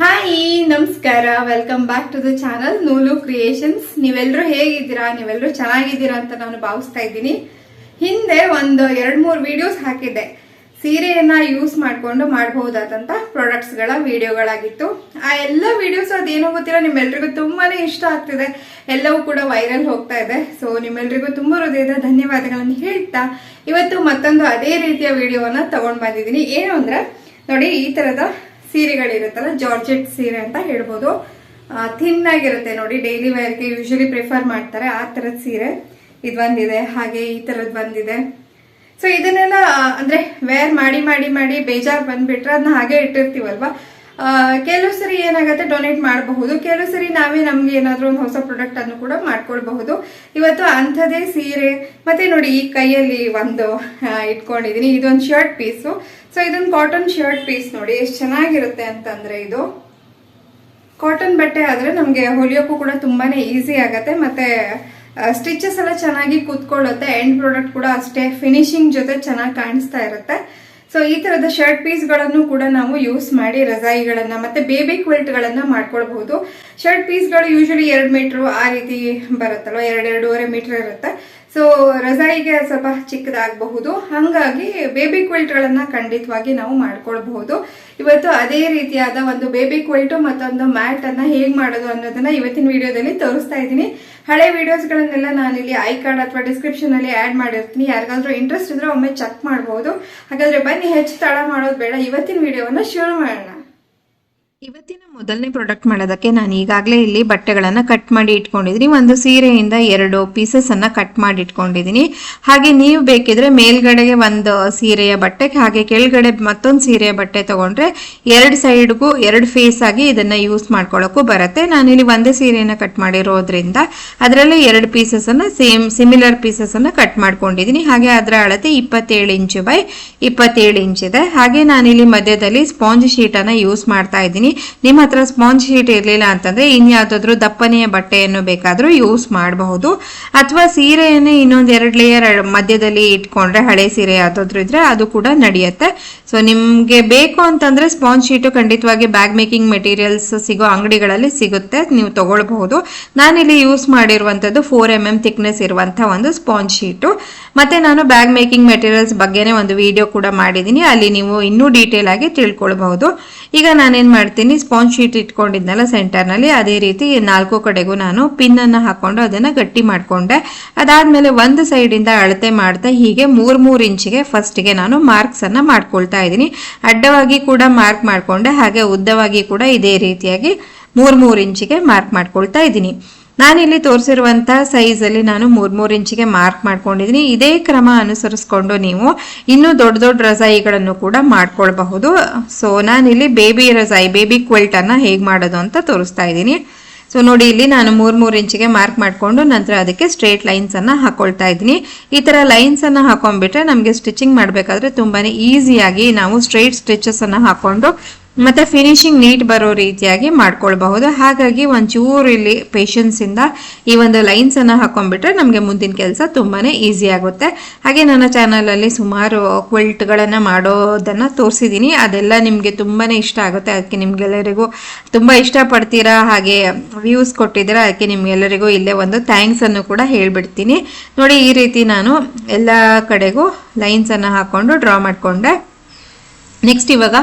Hi ನಮಸ್ಕಾರ. Welcome back to the channel ನೂಲು creations ನೀವೆಲ್ಲರೂ ಹೇಗಿದ್ದೀರಾ? ನೀವೆಲ್ಲರೂ ಚೆನ್ನಾಗಿದ್ದೀರಾ ಅಂತ ನಾನು ಭಾವಿಸ್ತಾ ಇದ್ದೀನಿ. ಹಿಂದೆ ಒಂದು ಎರಡು ಮೂರು ವಿಡಿಯೋಸ್ ಹಾಕಿದ್ದೆ. ಸೀರೆಯನ್ನ ಯೂಸ್ ಮಾಡಿಕೊಂಡು ಮಾಡಬಹುದಾದಂತ ಪ್ರಾಡಕ್ಟ್ಸ್ಗಳ ವಿಡಿಯೋಗಳಾಗಿತ್ತು ಆ ಎಲ್ಲ ವಿಡಿಯೋಸ್ ಅದೇನೋ ಗೊತ್ತಿಲ್ಲ, ನಿಮ್ಮೆಲ್ರಿಗೂ ತುಂಬಾ ಇಷ್ಟ ಆಗ್ತಿದೆ. ಎಲ್ಲವೂ ಕೂಡ ವೈರಲ್ ಹೋಗ್ತಾ ಇದೆ. ಸೊ ನಿಮ್ಮೆಲ್ರಿಗೂ ತುಂಬಾ ಹೃದಯದ ಧನ್ಯವಾದಗಳನ್ನು ಹೇಳ್ತಾ ಇವತ್ತು ಮತ್ತೊಂದು ಅದೇ ರೀತಿಯ ವಿಡಿಯೋವನ್ನ ತಗೊಂಡ್ ಬಂದಿದ್ದೀನಿ. ಏನು ಅಂದ್ರೆ, ನೋಡಿ, ಈ ತರದ ಸೀರೆಗಳಿರುತ್ತಲ್ಲ, ಜಾರ್ಜೆಟ್ ಸೀರೆ ಅಂತ ಹೇಳ್ಬೋದು. ಥಿನ್ ಆಗಿರುತ್ತೆ ನೋಡಿ ಡೈಲಿ ವೇರ್ಗೆ ಯೂಶಲಿ ಪ್ರಿಫರ್ ಮಾಡ್ತಾರೆ ಆ ಥರದ ಸೀರೆ. ಇದು ಬಂದಿದೆ, ಹಾಗೆ ಈ ಥರದ್ದು ಬಂದಿದೆ. ಸೊ ಇದನ್ನೆಲ್ಲ, ಅಂದರೆ ವೇರ್ ಮಾಡಿ ಮಾಡಿ ಮಾಡಿ ಬೇಜಾರ್ ಬಂದುಬಿಟ್ರೆ ಅದನ್ನ ಹಾಗೆ ಇಟ್ಟಿರ್ತೀವಲ್ವಾ? ಕೆಲವು ಸರಿ ಏನಾಗುತ್ತೆ ಡೊನೇಟ್ ಮಾಡಬಹುದು. ಕೆಲವು ಸರಿ ನಾವೇ ನಮ್ಗೆ ಏನಾದ್ರೂ ಒಂದು ಹೊಸ ಪ್ರಾಡಕ್ಟ್ ಅನ್ನು ಕೂಡ ಮಾಡ್ಕೊಳ್ಬಹುದು. ಇವತ್ತು ಅಂಥದೇ ಸೀರೆ, ಮತ್ತೆ ನೋಡಿ ಈ ಕೈಯಲ್ಲಿ ಒಂದು ಇಟ್ಕೊಂಡಿದ್ದೀನಿ ಇದೊಂದು ಶರ್ಟ್ ಪೀಸು ಸೊ ಇದೊಂದು ಕಾಟನ್ ಶರ್ಟ್ ಪೀಸ್ ನೋಡಿ, ಎಷ್ಟು ಚೆನ್ನಾಗಿರುತ್ತೆ ಅಂತಂದ್ರೆ ಇದು. ಕಾಟನ್ ಬಟ್ಟೆ ಆದ್ರೆ ನಮಗೆ ಹೊಲಿಯೋಕ್ಕೂ ಕೂಡ ತುಂಬಾನೇ ಈಸಿ ಆಗತ್ತೆ. ಮತ್ತೆ ಸ್ಟಿಚಸ್ ಎಲ್ಲ ಚೆನ್ನಾಗಿ ಕೂತ್ಕೊಳ್ಳುತ್ತೆ. ಎಂಡ್ ಪ್ರಾಡಕ್ಟ್ ಕೂಡ ಅಷ್ಟೇ. ಫಿನಿಶಿಂಗ್ ಜೊತೆ ಚೆನ್ನಾಗಿ ಕಾಣಿಸ್ತಾ ಇರುತ್ತೆ. ಸೊ ಈ ತರದ ಶರ್ಟ್ ಪೀಸ್ಗಳನ್ನು ಕೂಡ ನಾವು ಯೂಸ್ ಮಾಡಿ ರಜಾಯಿಗಳನ್ನ ಮತ್ತೆ ಬೇಬಿ ಕ್ವಿಲ್ಟ್ ಗಳನ್ನ ಮಾಡ್ಕೊಳ್ಬಹುದು. ಶರ್ಟ್ ಪೀಸ್ಗಳು ಯೂಶಲಿ ಎರಡು ಮೀಟರ್ ಆ ರೀತಿ ಬರುತ್ತಲ್ವ? ಎರಡ್, ಎರಡೂವರೆ ಮೀಟರ್ ಇರುತ್ತೆ. ಸೊ ರಜಾಯಿಗೆ ಸ್ವಲ್ಪ ಚಿಕ್ಕದಾಗಬಹುದು. ಹಂಗಾಗಿ ಬೇಬಿ ಕ್ವಿಲ್ಟ್ ಗಳನ್ನ ಖಂಡಿತವಾಗಿ ನಾವು ಮಾಡ್ಕೊಳ್ಬಹುದು. ಇವತ್ತು ಅದೇ ರೀತಿಯಾದ ಒಂದು ಬೇಬಿ ಕ್ವಿಲ್ಟ್ ಮತ್ತೊಂದು ಮ್ಯಾಟ್ ಹೇಗೆ ಮಾಡೋದು ಅನ್ನೋದನ್ನ ಇವತ್ತಿನ ವಿಡಿಯೋದಲ್ಲಿ ತೋರಿಸ್ತಾ ಇದ್ದೀನಿ. ಹಳೆ ವಿಡಿಯೋಸ್ಗಳನ್ನೆಲ್ಲ ನಾನಿಲ್ಲಿ ಐ ಕಾರ್ಡ್ ಅಥವಾ ಡಿಸ್ಕ್ರಿಪ್ಷನ್ ಆ್ಯಡ್ ಮಾಡಿರ್ತೀನಿ. ಯಾರಿಗಾದ್ರೂ ಇಂಟ್ರೆಸ್ಟ್ ಇದ್ರೆ ಒಮ್ಮೆ ಚೆಕ್ ಮಾಡಬಹುದು. ಹಾಗಾದ್ರೆ ಬನ್ನಿ ಹೆಚ್ಚು ತಡ ಮಾಡೋದು ಬೇಡ. ಇವತ್ತಿನ ವಿಡಿಯೋವನ್ನ ಶುರು ಮಾಡೋಣ. ಇವತ್ತಿನ ಮೊದಲನೇ ಪ್ರಾಡಕ್ಟ್ ಮಾಡೋದಕ್ಕೆ ನಾನು ಈಗಾಗಲೇ ಇಲ್ಲಿ ಬಟ್ಟೆಗಳನ್ನು ಕಟ್ ಮಾಡಿ ಇಟ್ಕೊಂಡಿದ್ದೀನಿ. ಒಂದು ಸೀರೆಯಿಂದ ಎರಡು ಪೀಸಸನ್ನು ಕಟ್ ಮಾಡಿ ಇಟ್ಕೊಂಡಿದ್ದೀನಿ. ಹಾಗೆ ನೀವು ಬೇಕಿದ್ರೆ ಮೇಲ್ಗಡೆಗೆ ಒಂದು ಸೀರೆಯ ಬಟ್ಟೆ, ಹಾಗೆ ಕೆಳಗಡೆ ಮತ್ತೊಂದು ಸೀರೆಯ ಬಟ್ಟೆ ತಗೊಂಡ್ರೆ ಎರಡು ಸೈಡ್ಗೂ ಎರಡು ಫೇಸ್ ಆಗಿ ಇದನ್ನು ಯೂಸ್ ಮಾಡ್ಕೊಳ್ಳೋಕ್ಕೂ ಬರುತ್ತೆ. ನಾನಿಲ್ಲಿ ಒಂದೇ ಸೀರೆಯನ್ನು ಕಟ್ ಮಾಡಿರೋದ್ರಿಂದ ಅದರಲ್ಲೇ ಎರಡು ಪೀಸಸನ್ನು ಸೇಮ್ ಸಿಮಿಲರ್ ಪೀಸಸನ್ನು ಕಟ್ ಮಾಡ್ಕೊಂಡಿದ್ದೀನಿ. ಹಾಗೆ ಅದರ ಅಳತೆ ಇಪ್ಪತ್ತೇಳು ಇಂಚು ಬೈ ಇಪ್ಪತ್ತೇಳು ಇಂಚ್ ಇದೆ. ಹಾಗೆ ನಾನಿಲ್ಲಿ ಮಧ್ಯದಲ್ಲಿ ಸ್ಪಾಂಜ್ ಶೀಟನ್ನು ಯೂಸ್ ಮಾಡ್ತಾ ಇದ್ದೀನಿ. ನಿಮ್ಮ ಹತ್ರ ಸ್ಪಾಂಜ್ ಶೀಟ್ ಇರಲಿಲ್ಲ ಅಂತಂದ್ರೆ ಇನ್ಯಾವುದಾದ್ರೂ ದಪ್ಪನೆಯ ಬಟ್ಟೆಯನ್ನು ಬೇಕಾದರೂ ಯೂಸ್ ಮಾಡಬಹುದು. ಅಥವಾ ಸೀರೆಯನ್ನೇ ಇನ್ನೊಂದು ಎರಡು ಲೇಯರ್ ಮಧ್ಯದಲ್ಲಿ ಇಟ್ಕೊಂಡ್ರೆ ಹಳೆ ಸೀರೆ ಯಾವುದಾದ್ರೂ ಇದ್ರೆ ಅದು ಕೂಡ ನಡೆಯುತ್ತೆ. ಸೊ ನಿಮಗೆ ಬೇಕು ಅಂತಂದ್ರೆ ಸ್ಪಾಂಜ್ ಶೀಟು ಖಂಡಿತವಾಗಿ ಬ್ಯಾಗ್ ಮೇಕಿಂಗ್ ಮೆಟೀರಿಯಲ್ಸ್ ಸಿಗೋ ಅಂಗಡಿಗಳಲ್ಲಿ ಸಿಗುತ್ತೆ. ನೀವು ತಗೊಳ್ಬಹುದು. ನಾನಿಲ್ಲಿ ಯೂಸ್ ಮಾಡಿರುವಂತದ್ದು ಫೋರ್ ಎಂ ಎಂ ಥಿಕ್ನೆಸ್ ಇರುವಂಥ ಒಂದು ಸ್ಪಾಂಜ್ ಶೀಟು. ಮತ್ತೆ ನಾನು ಬ್ಯಾಗ್ ಮೇಕಿಂಗ್ ಮೆಟೀರಿಯಲ್ಸ್ ಬಗ್ಗೆನೇ ಒಂದು ವಿಡಿಯೋ ಕೂಡ ಮಾಡಿದ್ದೀನಿ. ಅಲ್ಲಿ ನೀವು ಇನ್ನೂ ಡೀಟೇಲ್ ಆಗಿ ತಿಳ್ಕೊಳ್ಬಹುದು. ಈಗ ನಾನೇನು ಮಾಡ್ತೀನಿ ಸ್ಪಾಂಜ್ ಶೀಟ್ ಇಟ್ಕೊಂಡಿದ್ನಲ್ಲ ಸೆಂಟರ್ನಲ್ಲಿ ಅದೇ ರೀತಿ ನಾಲ್ಕು ಕಡೆಗೂ ನಾನು ಪಿನ್ ಅನ್ನು ಹಾಕೊಂಡು ಅದನ್ನ ಗಟ್ಟಿ ಮಾಡ್ಕೊಂಡೆ. ಅದಾದಮೇಲೆ ಒಂದು ಸೈಡಿಂದ ಅಳತೆ ಮಾಡ್ತಾ ಹೀಗೆ ಮೂರು ಮೂರು ಇಂಚಿಗೆ ಫಸ್ಟ್ಗೆ ನಾನು ಮಾರ್ಕ್ಸ್ ಅನ್ನ ಮಾಡ್ಕೊಳ್ತಾ ಇದ್ದೀನಿ. ಅಡ್ಡವಾಗಿ ಕೂಡ ಮಾರ್ಕ್ ಮಾಡ್ಕೊಂಡೆ. ಹಾಗೆ ಉದ್ದವಾಗಿ ಕೂಡ ಇದೇ ರೀತಿಯಾಗಿ ಮೂರು ಮೂರು ಇಂಚಿಗೆ ಮಾರ್ಕ್ ಮಾಡ್ಕೊಳ್ತಾ ಇದ್ದೀನಿ. ನಾನಿಲ್ಲಿ ತೋರಿಸಿರುವಂಥ ಸೈಜಲ್ಲಿ ನಾನು ಮೂರು ಮೂರು ಇಂಚಿಗೆ ಮಾರ್ಕ್ ಮಾಡ್ಕೊಂಡಿದ್ದೀನಿ. ಇದೇ ಕ್ರಮ ಅನುಸರಿಸ್ಕೊಂಡು ನೀವು ಇನ್ನೂ ದೊಡ್ಡ ದೊಡ್ಡ ರಜಾಯಿಗಳನ್ನು ಕೂಡ ಮಾಡ್ಕೊಳ್ಬಹುದು. ಸೊ ನಾನಿಲ್ಲಿ ಬೇಬಿ ರಜಾಯಿ ಬೇಬಿ ಕ್ವಿಲ್ಟನ್ನು ಹೇಗೆ ಮಾಡೋದು ಅಂತ ತೋರಿಸ್ತಾ ಇದ್ದೀನಿ. ಸೊ ನೋಡಿ, ಇಲ್ಲಿ ನಾನು ಮೂರು ಮೂರು ಇಂಚಿಗೆ ಮಾರ್ಕ್ ಮಾಡ್ಕೊಂಡು ನಂತರ ಅದಕ್ಕೆ ಸ್ಟ್ರೇಟ್ ಲೈನ್ಸ್ ಅನ್ನ ಹಾಕೊಳ್ತಾ ಇದ್ದೀನಿ. ಈ ಥರ ಲೈನ್ಸ್ ಅನ್ನ ಹಾಕೊಂಡ್ಬಿಟ್ರೆ ನಮಗೆ ಸ್ಟಿಚಿಂಗ್ ಮಾಡಬೇಕಾದ್ರೆ ತುಂಬಾನೇ ಈಸಿಯಾಗಿ ನಾವು ಸ್ಟ್ರೇಟ್ ಸ್ಟಿಚಸ್ ಅನ್ನ ಹಾಕೊಂಡು ಮತ್ತೆ ಫಿನಿಶಿಂಗ್ ನೀಟ್ ಬರೋ ರೀತಿಯಾಗಿ ಮಾಡ್ಕೊಳ್ಬಹುದು. ಹಾಗಾಗಿ ಒಂಚೂರು ಇಲ್ಲಿ ಪೇಷನ್ಸ್ ಇಂದ ಈ ಒಂದು ಲೈನ್ಸ್ ಅನ್ನ ಹಾಕೊಂಡ್ಬಿಟ್ರೆ ನಮಗೆ ಮುಂದಿನ ಕೆಲಸ ತುಂಬಾನೇ ಈಸಿ ಆಗುತ್ತೆ. ಹಾಗೆ ನನ್ನ ಚಾನಲ್ ಅಲ್ಲಿ ಸುಮಾರು ಕ್ವಿಲ್ಟ್ ಮಾಡೋದನ್ನು ತೋರಿಸಿದೀನಿ. ಅದೆಲ್ಲ ನಿಮಗೆ ತುಂಬಾನೇ ಇಷ್ಟ ಆಗುತ್ತೆ. ಅದಕ್ಕೆ ನಿಮ್ಗೆಲ್ಲರಿಗೂ ತುಂಬಾ ಇಷ್ಟ ಪಡ್ತೀರಾ ಹಾಗೆ ವ್ಯೂಸ್ ಕೊಟ್ಟಿದ್ದೀರಾ? ಅದಕ್ಕೆ ನಿಮ್ಗೆಲ್ಲರಿಗೂ ಇಲ್ಲೇ ಒಂದು ಥ್ಯಾಂಕ್ಸ್ ಅನ್ನು ಕೂಡ ಹೇಳ್ಬಿಡ್ತೀನಿ. ನೋಡಿ, ಈ ರೀತಿ ನಾನು ಎಲ್ಲ ಕಡೆಗೂ ಲೈನ್ಸ್ ಅನ್ನ ಹಾಕೊಂಡು ಡ್ರಾ ಮಾಡಿಕೊಂಡೆ. ನೆಕ್ಸ್ಟ್ ಇವಾಗ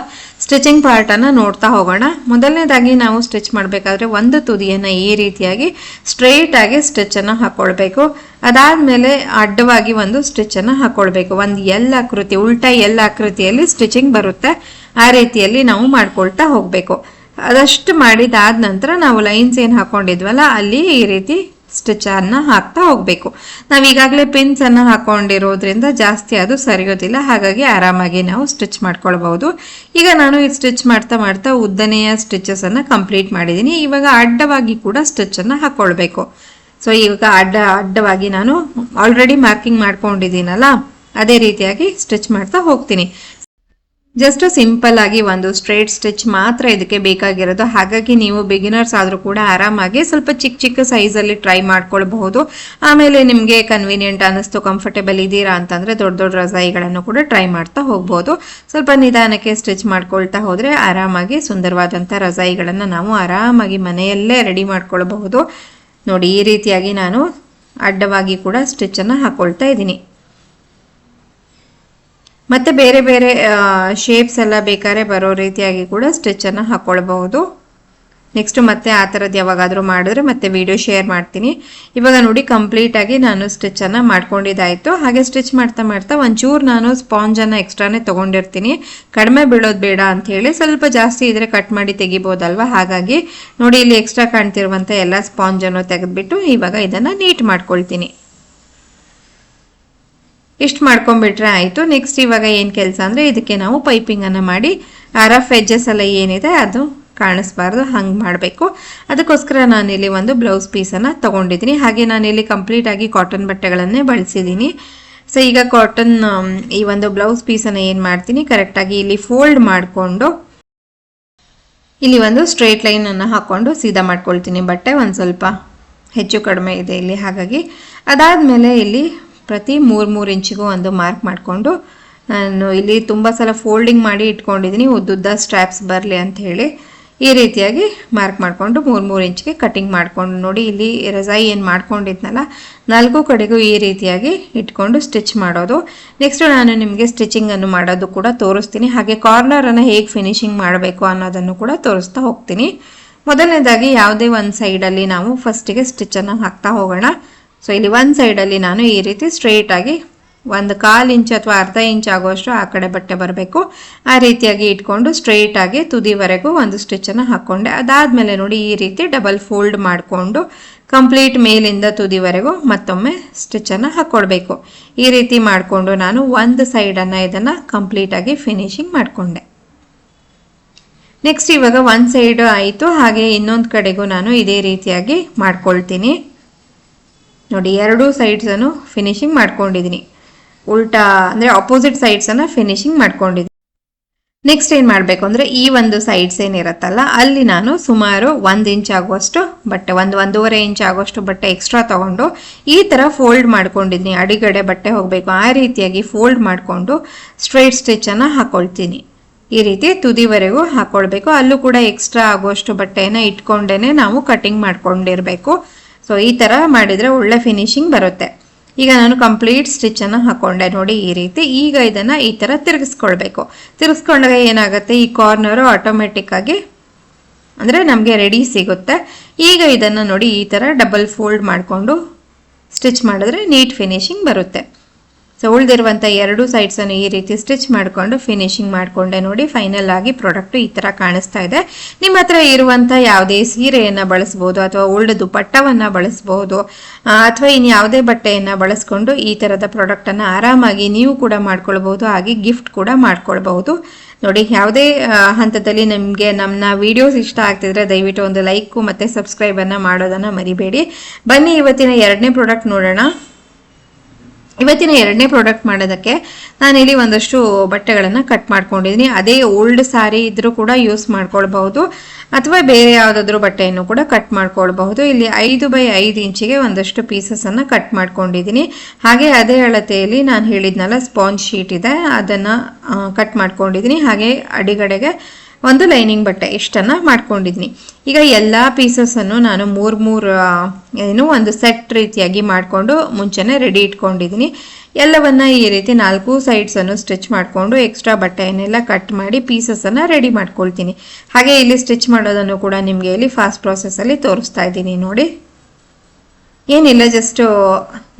ಸ್ಟಿಚಿಂಗ್ ಪಾರ್ಟನ್ನು ನೋಡ್ತಾ ಹೋಗೋಣ. ಮೊದಲನೇದಾಗಿ ನಾವು ಸ್ಟಿಚ್ ಮಾಡಬೇಕಾದ್ರೆ ಒಂದು ತುದಿಯನ್ನು ಈ ರೀತಿಯಾಗಿ ಸ್ಟ್ರೈಟ್ ಆಗಿ ಹಾಕ್ಕೊಳ್ಬೇಕು ಅದಾದಮೇಲೆ ಅಡ್ಡವಾಗಿ ಒಂದು ಸ್ಟಿಚ್ ಹಾಕ್ಕೊಳ್ಬೇಕು ಒಂದು ಎಲ್ ಆಕೃತಿ, ಉಲ್ಟಾ ಎಲ್ ಆಕೃತಿಯಲ್ಲಿ ಸ್ಟಿಚಿಂಗ್ ಬರುತ್ತೆ. ಆ ರೀತಿಯಲ್ಲಿ ನಾವು ಮಾಡ್ಕೊಳ್ತಾ ಹೋಗಬೇಕು. ಅದಷ್ಟು ಮಾಡಿದಾದ ನಂತರ ನಾವು ಲೈನ್ಸ್ ಏನು ಹಾಕೊಂಡಿದ್ವಲ್ಲ, ಅಲ್ಲಿ ಈ ರೀತಿ ಸ್ಟಿಚ್ ಅನ್ನ ಹಾಕ್ತಾ ಹೋಗ್ಬೇಕು. ನಾವು ಈಗಾಗಲೇ ಪಿನ್ಸ್ ಅನ್ನ ಹಾಕೊಂಡಿರೋದ್ರಿಂದ ಜಾಸ್ತಿ ಅದು ಸರಿಯೋದಿಲ್ಲ. ಹಾಗಾಗಿ ಆರಾಮಾಗಿ ನಾವು ಸ್ಟಿಚ್ ಮಾಡ್ಕೊಳ್ಬಹುದು. ಈಗ ನಾನು ಈ ಸ್ಟಿಚ್ ಮಾಡ್ತಾ ಮಾಡ್ತಾ ಉದ್ದನೆಯ ಸ್ಟಿಚಸ್ ಅನ್ನ ಕಂಪ್ಲೀಟ್ ಮಾಡಿದ್ದೀನಿ ಇವಾಗ ಅಡ್ಡವಾಗಿ ಕೂಡ ಸ್ಟಿಚ್ ಅನ್ನ ಹಾಕೊಳ್ಬೇಕು. ಸೊ ಈಗ ಅಡ್ಡ, ಅಡ್ಡವಾಗಿ ನಾನು ಆಲ್ರೆಡಿ ಮಾರ್ಕಿಂಗ್ ಮಾಡ್ಕೊಂಡಿದ್ದೀನಲ್ಲ, ಅದೇ ರೀತಿಯಾಗಿ ಸ್ಟಿಚ್ ಮಾಡ್ತಾ ಹೋಗ್ತೀನಿ. ಜಸ್ಟ್ ಸಿಂಪಲ್ ಆಗಿ ಒಂದು ಸ್ಟ್ರೇಟ್ ಸ್ಟಿಚ್ ಮಾತ್ರ ಇದಕ್ಕೆ ಬೇಕಾಗಿರೋದು. ಹಾಗಾಗಿ ನೀವು ಬಿಗಿನರ್ಸ್ ಆದರೂ ಕೂಡ ಆರಾಮಾಗಿ ಸ್ವಲ್ಪ ಚಿಕ್ಕ ಚಿಕ್ಕ ಸೈಜಲ್ಲಿ ಟ್ರೈ ಮಾಡ್ಕೊಳ್ಬಹುದು. ಆಮೇಲೆ ನಿಮಗೆ ಕನ್ವೀನಿಯಂಟ್ ಅನ್ನಿಸ್ತು ಕಂಫರ್ಟೇಬಲ್ ಇದ್ದೀರಾ ಅಂತಂದರೆ ದೊಡ್ಡ ದೊಡ್ಡ ರಜಾಯಿಗಳನ್ನು ಕೂಡ ಟ್ರೈ ಮಾಡ್ತಾ ಹೋಗ್ಬೋದು. ಸ್ವಲ್ಪ ನಿಧಾನಕ್ಕೆ ಸ್ಟಿಚ್ ಮಾಡ್ಕೊಳ್ತಾ ಹೋದರೆ ಆರಾಮಾಗಿ ಸುಂದರವಾದಂಥ ರಜಾಯಿಗಳನ್ನು ನಾವು ಆರಾಮಾಗಿ ಮನೆಯಲ್ಲೇ ರೆಡಿ ಮಾಡ್ಕೊಳ್ಬಹುದು. ನೋಡಿ, ಈ ರೀತಿಯಾಗಿ ನಾನು ಅಡ್ಡವಾಗಿ ಕೂಡ ಸ್ಟಿಚ್ಚನ್ನು ಹಾಕ್ಕೊಳ್ತಾ ಇದ್ದೀನಿ. ಮತ್ತೆ ಬೇರೆ ಬೇರೆ ಶೇಪ್ಸ್ ಎಲ್ಲ ಬೇಕಾದ್ರೆ ಬರೋ ರೀತಿಯಾಗಿ ಕೂಡ ಸ್ಟಿಚ್ಚನ್ನು ಹಾಕ್ಕೊಳ್ಬಹುದು ನೆಕ್ಸ್ಟ್ ಮತ್ತೆ ಆ ಥರದ್ದು ಯಾವಾಗಾದರೂ ಮಾಡಿದ್ರೆ ಮತ್ತೆ ವಿಡಿಯೋ ಶೇರ್ ಮಾಡ್ತೀನಿ. ಇವಾಗ ನೋಡಿ ಕಂಪ್ಲೀಟ್ ಆಗಿ ನಾನು ಸ್ಟಿಚ್ಚನ್ನು ಮಾಡ್ಕೊಂಡಿದ್ದಾಯಿತು. ಹಾಗೆ ಸ್ಟಿಚ್ ಮಾಡ್ತಾ ಮಾಡ್ತಾ ಒಂಚೂರು ನಾನು ಸ್ಪಾಂಜನ್ನು ಎಕ್ಸ್ಟ್ರಾನೇ ತೊಗೊಂಡಿರ್ತೀನಿ. ಕಡಿಮೆ ಬೀಳೋದು ಬೇಡ ಅಂತ ಹೇಳಿ ಸ್ವಲ್ಪ ಜಾಸ್ತಿ ಇದ್ರೆ ಕಟ್ ಮಾಡಿ ತೆಗಿಬೋದಲ್ವ? ಹಾಗಾಗಿ ನೋಡಿ ಇಲ್ಲಿ ಎಕ್ಸ್ಟ್ರಾ ಕಾಣ್ತಿರುವಂಥ ಎಲ್ಲ ಸ್ಪಾಂಜನ್ನು ತೆಗೆದ್ಬಿಟ್ಟು ಇವಾಗ ಇದನ್ನು ನೀಟ್ ಮಾಡ್ಕೊಳ್ತೀನಿ. ಇಷ್ಟು ಮಾಡ್ಕೊಂಡ್ಬಿಟ್ರೆ ಆಯಿತು. ನೆಕ್ಸ್ಟ್ ಇವಾಗ ಏನು ಕೆಲಸ ಅಂದರೆ ಇದಕ್ಕೆ ನಾವು ಪೈಪಿಂಗನ್ನು ಮಾಡಿ ರಫ್ ಎಜ್ಜಸ್ ಎಲ್ಲ ಏನಿದೆ ಅದು ಕಾಣಿಸ್ಬಾರ್ದು, ಹಂಗೆ ಮಾಡಬೇಕು. ಅದಕ್ಕೋಸ್ಕರ ನಾನಿಲ್ಲಿ ಒಂದು ಬ್ಲೌಸ್ ಪೀಸನ್ನು ತೊಗೊಂಡಿದ್ದೀನಿ. ಹಾಗೆ ನಾನಿಲ್ಲಿ ಕಂಪ್ಲೀಟಾಗಿ ಕಾಟನ್ ಬಟ್ಟೆಗಳನ್ನೇ ಬಳಸಿದ್ದೀನಿ. ಸೊ ಈಗ ಕಾಟನ್ ಈ ಒಂದು ಬ್ಲೌಸ್ ಪೀಸನ್ನು ಏನು ಮಾಡ್ತೀನಿ ಕರೆಕ್ಟಾಗಿ ಇಲ್ಲಿ ಫೋಲ್ಡ್ ಮಾಡಿಕೊಂಡು, ಇಲ್ಲಿ ಒಂದು ಸ್ಟ್ರೇಟ್ ಲೈನನ್ನು ಹಾಕ್ಕೊಂಡು ಸೀದಾ ಮಾಡ್ಕೊಳ್ತೀನಿ ಬಟ್ಟೆ. ಒಂದು ಸ್ವಲ್ಪ ಹೆಚ್ಚು ಕಡಿಮೆ ಇದೆ ಇಲ್ಲಿ, ಹಾಗಾಗಿ. ಅದಾದಮೇಲೆ ಇಲ್ಲಿ ಪ್ರತಿ ಮೂರು ಮೂರು ಇಂಚಿಗೂ ಒಂದು ಮಾರ್ಕ್ ಮಾಡಿಕೊಂಡು ನಾನು ಇಲ್ಲಿ ತುಂಬ ಸಲ ಫೋಲ್ಡಿಂಗ್ ಮಾಡಿ ಇಟ್ಕೊಂಡಿದ್ದೀನಿ. ಉದ್ದುದ್ದ ಸ್ಟ್ರ್ಯಾಪ್ಸ್ ಬರಲಿ ಅಂತ ಹೇಳಿ ಈ ರೀತಿಯಾಗಿ ಮಾರ್ಕ್ ಮಾಡಿಕೊಂಡು ಮೂರು ಮೂರು ಇಂಚಿಗೆ ಕಟಿಂಗ್ ಮಾಡಿಕೊಂಡು ನೋಡಿ ಇಲ್ಲಿ ರಜಾಯಿ ಏನು ಮಾಡ್ಕೊಂಡಿದ್ನಲ್ಲ. ನಾಲ್ಕು ಕಡೆಗೂ ಈ ರೀತಿಯಾಗಿ ಇಟ್ಕೊಂಡು ಸ್ಟಿಚ್ ಮಾಡೋದು. ನೆಕ್ಸ್ಟ್ ನಾನು ನಿಮಗೆ ಸ್ಟಿಚಿಂಗನ್ನು ಮಾಡೋದು ಕೂಡ ತೋರಿಸ್ತೀನಿ. ಹಾಗೆ ಕಾರ್ನರನ್ನು ಹೇಗೆ ಫಿನಿಶಿಂಗ್ ಮಾಡಬೇಕು ಅನ್ನೋದನ್ನು ಕೂಡ ತೋರಿಸ್ತಾ ಹೋಗ್ತೀನಿ. ಮೊದಲನೇದಾಗಿ ಯಾವುದೇ ಒಂದು ಸೈಡಲ್ಲಿ ನಾವು ಫಸ್ಟಿಗೆ ಸ್ಟಿಚ್ಚನ್ನು ಹಾಕ್ತಾ ಹೋಗೋಣ. ಸೊ ಇಲ್ಲಿ ಒಂದು ಸೈಡಲ್ಲಿ ನಾನು ಈ ರೀತಿ ಸ್ಟ್ರೈಟಾಗಿ ಒಂದು ಕಾಲು ಇಂಚ್ ಅಥವಾ ಅರ್ಧ ಇಂಚ್ ಆಗುವಷ್ಟು ಆ ಕಡೆ ಬಟ್ಟೆ ಬರಬೇಕು. ಆ ರೀತಿಯಾಗಿ ಇಟ್ಕೊಂಡು ಸ್ಟ್ರೈಟ್ ಆಗಿ ತುದಿವರೆಗೂ ಒಂದು ಸ್ಟಿಚ್ಚನ್ನು ಹಾಕ್ಕೊಂಡೆ ಅದಾದಮೇಲೆ ನೋಡಿ ಈ ರೀತಿ ಡಬಲ್ ಫೋಲ್ಡ್ ಮಾಡಿಕೊಂಡು ಕಂಪ್ಲೀಟ್ ಮೇಲಿಂದ ತುದಿವರೆಗೂ ಮತ್ತೊಮ್ಮೆ ಸ್ಟಿಚ್ಚನ್ನು ಹಾಕ್ಕೊಡ್ಬೇಕು ಈ ರೀತಿ ಮಾಡಿಕೊಂಡು ನಾನು ಒಂದು ಸೈಡನ್ನು ಇದನ್ನು ಕಂಪ್ಲೀಟಾಗಿ ಫಿನಿಶಿಂಗ್ ಮಾಡಿಕೊಂಡೆ. ನೆಕ್ಸ್ಟ್ ಇವಾಗ ಒಂದು ಸೈಡ್ ಆಯಿತು. ಹಾಗೆ ಇನ್ನೊಂದು ಕಡೆಗೂ ನಾನು ಇದೇ ರೀತಿಯಾಗಿ ಮಾಡ್ಕೊಳ್ತೀನಿ. ನೋಡಿ, ಎರಡೂ ಸೈಡ್ಸನ್ನು ಫಿನಿಶಿಂಗ್ ಮಾಡ್ಕೊಂಡಿದ್ದೀನಿ ಉಲ್ಟಾ ಅಂದರೆ ಅಪೋಸಿಟ್ ಸೈಡ್ಸನ್ನು ಫಿನಿಶಿಂಗ್ ಮಾಡ್ಕೊಂಡಿದ್ದೀನಿ ನೆಕ್ಸ್ಟ್ ಏನು ಮಾಡಬೇಕು ಅಂದರೆ ಈ ಒಂದು ಸೈಡ್ಸ್ ಏನಿರುತ್ತಲ್ಲ, ಅಲ್ಲಿ ನಾನು ಸುಮಾರು ಒಂದು ಇಂಚ್ ಆಗುವಷ್ಟು ಬಟ್ಟೆ, ಒಂದು ಒಂದೂವರೆ ಇಂಚ್ ಆಗುವಷ್ಟು ಬಟ್ಟೆ ಎಕ್ಸ್ಟ್ರಾ ತೊಗೊಂಡು ಈ ಥರ ಫೋಲ್ಡ್ ಮಾಡ್ಕೊಂಡಿದ್ದೀನಿ ಅಡಿಗಡೆ ಬಟ್ಟೆ ಹೋಗಬೇಕು, ಆ ರೀತಿಯಾಗಿ ಫೋಲ್ಡ್ ಮಾಡಿಕೊಂಡು ಸ್ಟ್ರೈಟ್ ಸ್ಟಿಚ್ಚನ್ನು ಹಾಕೊಳ್ತೀನಿ. ಈ ರೀತಿ ತುದಿವರೆಗೂ ಹಾಕ್ಕೊಳ್ಬೇಕು ಅಲ್ಲೂ ಕೂಡ ಎಕ್ಸ್ಟ್ರಾ ಆಗುವಷ್ಟು ಬಟ್ಟೆಯನ್ನು ಇಟ್ಕೊಂಡೇ ನಾವು ಕಟಿಂಗ್ ಮಾಡ್ಕೊಂಡಿರಬೇಕು. ಸೊ ಈ ಥರ ಮಾಡಿದರೆ ಒಳ್ಳೆ ಫಿನಿಶಿಂಗ್ ಬರುತ್ತೆ. ಈಗ ನಾನು ಕಂಪ್ಲೀಟ್ ಸ್ಟಿಚನ್ನು ಹಾಕೊಂಡೆ ನೋಡಿ ಈ ರೀತಿ. ಈಗ ಇದನ್ನು ಈ ಥರ ತಿರುಗಿಸ್ಕೊಳ್ಬೇಕು. ತಿರುಗಿಸ್ಕೊಂಡಾಗ ಏನಾಗುತ್ತೆ? ಈ ಕಾರ್ನರು ಆಟೋಮೆಟಿಕ್ಕಾಗಿ ಅಂದರೆ ನಮಗೆ ರೆಡಿ ಸಿಗುತ್ತೆ. ಈಗ ಇದನ್ನು ನೋಡಿ ಈ ಥರ ಡಬಲ್ ಫೋಲ್ಡ್ ಮಾಡಿಕೊಂಡು ಸ್ಟಿಚ್ ಮಾಡಿದ್ರೆ ನೀಟ್ ಫಿನಿಶಿಂಗ್ ಬರುತ್ತೆ. ಸೊ ಉಳಿದಿರುವಂಥ ಎರಡು ಸೈಡ್ಸನ್ನು ಈ ರೀತಿ ಸ್ಟಿಚ್ ಮಾಡಿಕೊಂಡು ಫಿನಿಶಿಂಗ್ ಮಾಡಿಕೊಂಡೆ ನೋಡಿ ಫೈನಲ್ ಆಗಿ ಪ್ರಾಡಕ್ಟು ಈ ಥರ ಕಾಣಿಸ್ತಾ ಇದೆ. ನಿಮ್ಮ ಹತ್ರ ಇರುವಂಥ ಯಾವುದೇ ಸೀರೆಯನ್ನು ಬಳಸ್ಬೋದು, ಅಥವಾ ಓಲ್ಡ್ ದುಪಟ್ಟವನ್ನು ಬಳಸ್ಬೋದು ಅಥವಾ ಇನ್ನು ಯಾವುದೇ ಬಟ್ಟೆಯನ್ನು ಬಳಸ್ಕೊಂಡು ಈ ಥರದ ಪ್ರಾಡಕ್ಟನ್ನು ಆರಾಮಾಗಿ ನೀವು ಕೂಡ ಮಾಡ್ಕೊಳ್ಬೋದು, ಹಾಗೆ ಗಿಫ್ಟ್ ಕೂಡ ಮಾಡ್ಕೊಳ್ಬಹುದು. ನೋಡಿ, ಯಾವುದೇ ಹಂತದಲ್ಲಿ ನಿಮಗೆ ನಮ್ಮ ವಿಡಿಯೋಸ್ ಇಷ್ಟ ಆಗ್ತಿದ್ರೆ ದಯವಿಟ್ಟು ಒಂದು ಲೈಕು ಮತ್ತು ಸಬ್ಸ್ಕ್ರೈಬನ್ನು ಮಾಡೋದನ್ನು ಮರಿಬೇಡಿ. ಬನ್ನಿ, ಇವತ್ತಿನ ಎರಡನೇ ಪ್ರಾಡಕ್ಟ್ ನೋಡೋಣ. ಇವತ್ತಿನ ಎರಡನೇ ಪ್ರಾಡಕ್ಟ್ ಮಾಡೋದಕ್ಕೆ ನಾನಿಲ್ಲಿ ಒಂದಷ್ಟು ಬಟ್ಟೆಗಳನ್ನು ಕಟ್ ಮಾಡ್ಕೊಂಡಿದ್ದೀನಿ ಅದೇ ಓಲ್ಡ್ ಸಾರಿ ಇದ್ದರೂ ಕೂಡ ಯೂಸ್ ಮಾಡ್ಕೊಳ್ಬಹುದು. ಅಥವಾ ಬೇರೆ ಯಾವುದಾದ್ರೂ ಬಟ್ಟೆಯನ್ನು ಕೂಡ ಕಟ್ ಮಾಡ್ಕೊಳ್ಬಹುದು. ಇಲ್ಲಿ ಐದು ಬೈ ಐದು ಇಂಚಿಗೆ ಒಂದಷ್ಟು ಪೀಸಸನ್ನು ಕಟ್ ಮಾಡ್ಕೊಂಡಿದ್ದೀನಿ ಹಾಗೆ ಅದೇ ಅಳತೆಯಲ್ಲಿ ನಾನು ಹೇಳಿದ್ನಲ್ಲ ಸ್ಪಾಂಜ್ ಶೀಟ್ ಇದೆ. ಅದನ್ನು ಕಟ್ ಮಾಡ್ಕೊಂಡಿದ್ದೀನಿ ಹಾಗೆ ಅಡಿಗಡೆಗೆ ಒಂದು ಲೈನಿಂಗ್ ಬಟ್ಟೆ ಇಷ್ಟನ್ನು ಮಾಡ್ಕೊಂಡಿದ್ದೀನಿ ಈಗ ಎಲ್ಲ ಪೀಸಸನ್ನು ನಾನು ಮೂರು ಮೂರು ಏನು ಒಂದು ಸೆಟ್ ರೀತಿಯಾಗಿ ಮಾಡಿಕೊಂಡು ಮುಂಚೆನೆ ರೆಡಿ ಇಟ್ಕೊಂಡಿದ್ದೀನಿ ಎಲ್ಲವನ್ನ ಈ ರೀತಿ ನಾಲ್ಕು ಸೈಡ್ಸನ್ನು ಸ್ಟಿಚ್ ಮಾಡಿಕೊಂಡು ಎಕ್ಸ್ಟ್ರಾ ಬಟ್ಟೆಯನ್ನೆಲ್ಲ ಕಟ್ ಮಾಡಿ ಪೀಸಸನ್ನು ರೆಡಿ ಮಾಡ್ಕೊಳ್ತೀನಿ. ಹಾಗೆ ಇಲ್ಲಿ ಸ್ಟಿಚ್ ಮಾಡೋದನ್ನು ಕೂಡ ನಿಮಗೆ ಇಲ್ಲಿ ಫಾಸ್ಟ್ ಪ್ರಾಸೆಸ್ಸಲ್ಲಿ ತೋರಿಸ್ತಾ ಇದ್ದೀನಿ ನೋಡಿ. ಏನಿಲ್ಲ ಜಸ್ಟ್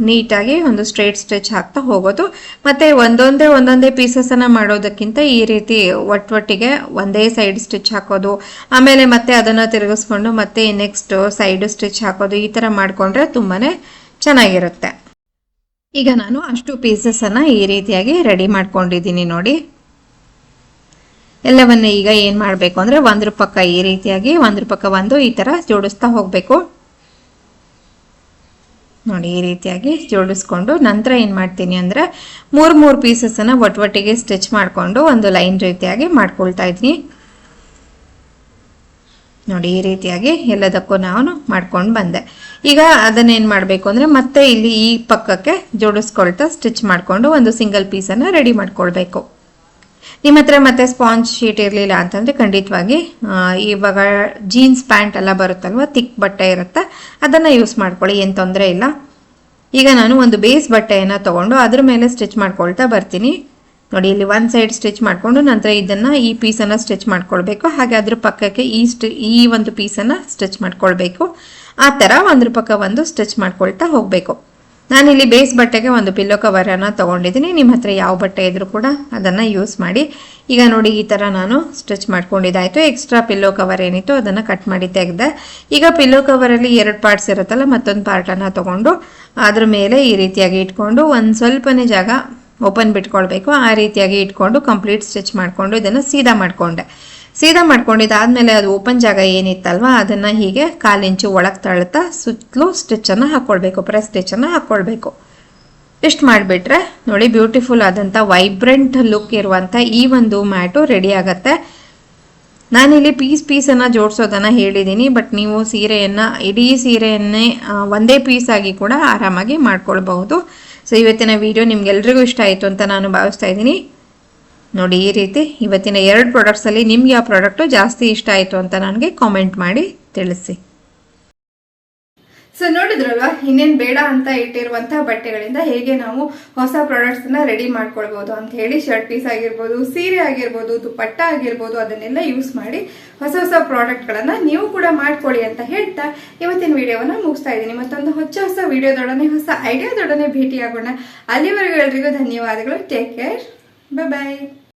ನೀಟಾಗಿ ಒಂದು ಸ್ಟ್ರೇಟ್ ಸ್ಟಿಚ್ ಹಾಕ್ತಾ ಹೋಗೋದು. ಮತ್ತೆ ಒಂದೊಂದೇ ಒಂದೊಂದೇ ಪೀಸಸನ್ನು ಮಾಡೋದಕ್ಕಿಂತ ಈ ರೀತಿ ಒಟ್ಟೊಟ್ಟಿಗೆ ಒಂದೇ ಸೈಡ್ ಸ್ಟಿಚ್ ಹಾಕೋದು. ಆಮೇಲೆ ಮತ್ತೆ ಅದನ್ನು ತಿರುಗಿಸ್ಕೊಂಡು ಮತ್ತೆ ನೆಕ್ಸ್ಟ್ ಸೈಡ್ ಸ್ಟಿಚ್ ಹಾಕೋದು. ಈ ಥರ ಮಾಡಿಕೊಂಡ್ರೆ ತುಂಬಾ ಚೆನ್ನಾಗಿರುತ್ತೆ. ಈಗ ನಾನು ಅಷ್ಟು ಪೀಸಸನ್ನು ಈ ರೀತಿಯಾಗಿ ರೆಡಿ ಮಾಡ್ಕೊಂಡಿದ್ದೀನಿ ನೋಡಿ. ಎಲ್ಲವನ್ನ ಈಗ ಏನು ಮಾಡಬೇಕು ಅಂದರೆ ಒಂದ್ರ ಪಕ್ಕ ಈ ರೀತಿಯಾಗಿ, ಒಂದ್ರ ಪಕ್ಕ ಒಂದು ಈ ಥರ ಜೋಡಿಸ್ತಾ ಹೋಗಬೇಕು. ನೋಡಿ, ಈ ರೀತಿಯಾಗಿ ಜೋಡಿಸ್ಕೊಂಡು ನಂತರ ಏನು ಮಾಡ್ತೀನಿ ಅಂದರೆ ಮೂರು ಮೂರು ಪೀಸಸನ್ನು ಒಟ್ಟೊಟ್ಟಿಗೆ ಸ್ಟಿಚ್ ಮಾಡಿಕೊಂಡು ಒಂದು ಲೈನ್ ರೀತಿಯಾಗಿ ಮಾಡ್ಕೊಳ್ತಾ ಇದ್ದೀನಿ ನೋಡಿ, ಈ ರೀತಿಯಾಗಿ ಎಲ್ಲದಕ್ಕೂ ನಾನು ಮಾಡ್ಕೊಂಡು ಬಂದೆ. ಈಗ ಅದನ್ನೇನು ಮಾಡಬೇಕು ಅಂದರೆ ಮತ್ತೆ ಇಲ್ಲಿ ಈ ಪಕ್ಕಕ್ಕೆ ಜೋಡಿಸ್ಕೊಳ್ತಾ ಸ್ಟಿಚ್ ಮಾಡಿಕೊಂಡು ಒಂದು ಸಿಂಗಲ್ ಪೀಸನ್ನು ರೆಡಿ ಮಾಡ್ಕೊಳ್ಬೇಕು. ನಿಮ್ಮ ಹತ್ರ ಮತ್ತೆ ಸ್ಪಾಂಜ್ ಶೀಟ್ ಇರಲಿಲ್ಲ ಅಂತಂದ್ರೆ ಖಂಡಿತವಾಗಿ ಇವಾಗ ಜೀನ್ಸ್ ಪ್ಯಾಂಟ್ ಎಲ್ಲ ಬರುತ್ತಲ್ವ ತಿಕ್ ಬಟ್ಟೆ ಇರುತ್ತೆ, ಅದನ್ನು ಯೂಸ್ ಮಾಡ್ಕೊಳ್ಳಿ, ಏನು ತೊಂದರೆ ಇಲ್ಲ. ಈಗ ನಾನು ಒಂದು ಬೇಸ್ ಬಟ್ಟೆಯನ್ನು ತೊಗೊಂಡು ಅದ್ರ ಮೇಲೆ ಸ್ಟಿಚ್ ಮಾಡ್ಕೊಳ್ತಾ ಬರ್ತೀನಿ. ನೋಡಿ, ಇಲ್ಲಿ ಒಂದು ಸೈಡ್ ಸ್ಟಿಚ್ ಮಾಡಿಕೊಂಡು ನಂತರ ಇದನ್ನು ಈ ಪೀಸನ್ನು ಸ್ಟಿಚ್ ಮಾಡ್ಕೊಳ್ಬೇಕು. ಹಾಗೆ ಅದ್ರ ಪಕ್ಕಕ್ಕೆ ಈ ಸ್ಟಿ ಈ ಒಂದು ಪೀಸನ್ನು ಸ್ಟಿಚ್ ಮಾಡ್ಕೊಳ್ಬೇಕು. ಆ ಥರ ಒಂದ್ರ ಪಕ್ಕ ಒಂದು ಸ್ಟಿಚ್ ಮಾಡ್ಕೊಳ್ತಾ ಹೋಗಬೇಕು. ನಾನಿಲ್ಲಿ ಬೇಸ್ ಬಟ್ಟೆಗೆ ಒಂದು ಪಿಲ್ಲೋ ಕವರನ್ನು ತೊಗೊಂಡಿದ್ದೀನಿ. ನಿಮ್ಮ ಹತ್ರ ಯಾವ ಬಟ್ಟೆ ಇದ್ರೂ ಕೂಡ ಅದನ್ನು ಯೂಸ್ ಮಾಡಿ. ಈಗ ನೋಡಿ ಈ ಥರ ನಾನು ಸ್ಟಿಚ್ ಮಾಡ್ಕೊಂಡಿದ್ದಾಯಿತು. ಎಕ್ಸ್ಟ್ರಾ ಪಿಲ್ಲೋ ಕವರ್ ಏನಿತ್ತು ಅದನ್ನು ಕಟ್ ಮಾಡಿ ತೆಗೆದೆ. ಈಗ ಪಿಲ್ಲೋ ಕವರಲ್ಲಿ ಎರಡು ಪಾರ್ಟ್ಸ್ ಇರುತ್ತಲ್ಲ, ಮತ್ತೊಂದು ಪಾರ್ಟನ್ನು ತೊಗೊಂಡು ಅದ್ರ ಮೇಲೆ ಈ ರೀತಿಯಾಗಿ ಇಟ್ಕೊಂಡು ಒಂದು ಸ್ವಲ್ಪನೇ ಜಾಗ ಓಪನ್ ಬಿಟ್ಕೊಳ್ಬೇಕು. ಆ ರೀತಿಯಾಗಿ ಇಟ್ಕೊಂಡು ಕಂಪ್ಲೀಟ್ ಸ್ಟಿಚ್ ಮಾಡಿಕೊಂಡು ಇದನ್ನು ಸೀದಾ ಮಾಡಿಕೊಂಡೆ. ಸೀದಾ ಮಾಡ್ಕೊಂಡಿದ್ದಾದ್ಮೇಲೆ ಅದು ಓಪನ್ ಜಾಗ ಏನಿತ್ತಲ್ವ, ಅದನ್ನು ಹೀಗೆ ಕಾಲಿಂಚು ಒಳಗೆ ತಳ್ತಾ ಸುತ್ತಲೂ ಸ್ಟಿಚ್ಚನ್ನು ಹಾಕ್ಕೊಳ್ಬೇಕು ಪ್ರೆಸ್ ಸ್ಟಿಚ್ಚನ್ನು ಹಾಕ್ಕೊಳ್ಬೇಕು ಇಷ್ಟು ಮಾಡಿಬಿಟ್ರೆ ನೋಡಿ ಬ್ಯೂಟಿಫುಲ್ ಆದಂಥ ವೈಬ್ರೆಂಟ್ ಲುಕ್ ಇರುವಂಥ ಈ ಒಂದು ಮ್ಯಾಟು ರೆಡಿ ಆಗುತ್ತೆ. ನಾನಿಲ್ಲಿ ಪೀಸ್ ಪೀಸನ್ನು ಜೋಡಿಸೋದನ್ನು ಹೇಳಿದ್ದೀನಿ ಬಟ್ ನೀವು ಸೀರೆಯನ್ನು, ಇಡೀ ಸೀರೆಯನ್ನೇ ಒಂದೇ ಪೀಸ್ ಆಗಿ ಕೂಡ ಆರಾಮಾಗಿ ಮಾಡ್ಕೊಳ್ಬಹುದು. ಸೊ ಇವತ್ತಿನ ವಿಡಿಯೋ ನಿಮ್ಗೆಲ್ರಿಗೂ ಇಷ್ಟ ಆಯಿತು ಅಂತ ನಾನು ಭಾವಿಸ್ತಾ ಇದ್ದೀನಿ. ನೋಡಿ ಈ ರೀತಿ ಇವತ್ತಿನ ಎರಡು ಪ್ರಾಡಕ್ಟ್ಸಲ್ಲಿ ನಿಮ್ಗೆ ಯಾವ ಪ್ರಾಡಕ್ಟು ಜಾಸ್ತಿ ಇಷ್ಟ ಆಯಿತು ಅಂತ ನನಗೆ ಕಾಮೆಂಟ್ ಮಾಡಿ ತಿಳಿಸಿ. ಸೊ ನೋಡಿದ್ರಲ್ವಾ, ಇನ್ನೇನು ಬೇಡ ಅಂತ ಇಟ್ಟಿರುವಂತಹ ಬಟ್ಟೆಗಳಿಂದ ಹೇಗೆ ನಾವು ಹೊಸ ಪ್ರಾಡಕ್ಟ್ಸ್ನ ರೆಡಿ ಮಾಡ್ಕೊಳ್ಬೋದು ಅಂತ ಹೇಳಿ ಶರ್ಟ್ ಪೀಸ್ ಆಗಿರ್ಬೋದು, ಸೀರೆ ಆಗಿರ್ಬೋದು ದುಪ್ಪಟ್ಟ ಆಗಿರ್ಬೋದು, ಅದನ್ನೆಲ್ಲ ಯೂಸ್ ಮಾಡಿ ಹೊಸ ಹೊಸ ಪ್ರಾಡಕ್ಟ್ ಗಳನ್ನ ನೀವು ಕೂಡ ಮಾಡ್ಕೊಳ್ಳಿ ಅಂತ ಹೇಳ್ತಾ ಇವತ್ತಿನ ವಿಡಿಯೋವನ್ನ ಮುಗಿಸ್ತಾ ಇದ್ದೀನಿ. ಮತ್ತೊಂದು ಹೊಸ ಹೊಸ ವಿಡಿಯೋದೊಡನೆ, ಹೊಸ ಐಡಿಯಾದೊಡನೆ ಭೇಟಿಯಾಗೋಣ. ಅಲ್ಲಿವರೆಗೂ ಎಲ್ರಿಗೂ ಧನ್ಯವಾದಗಳು. Take care bye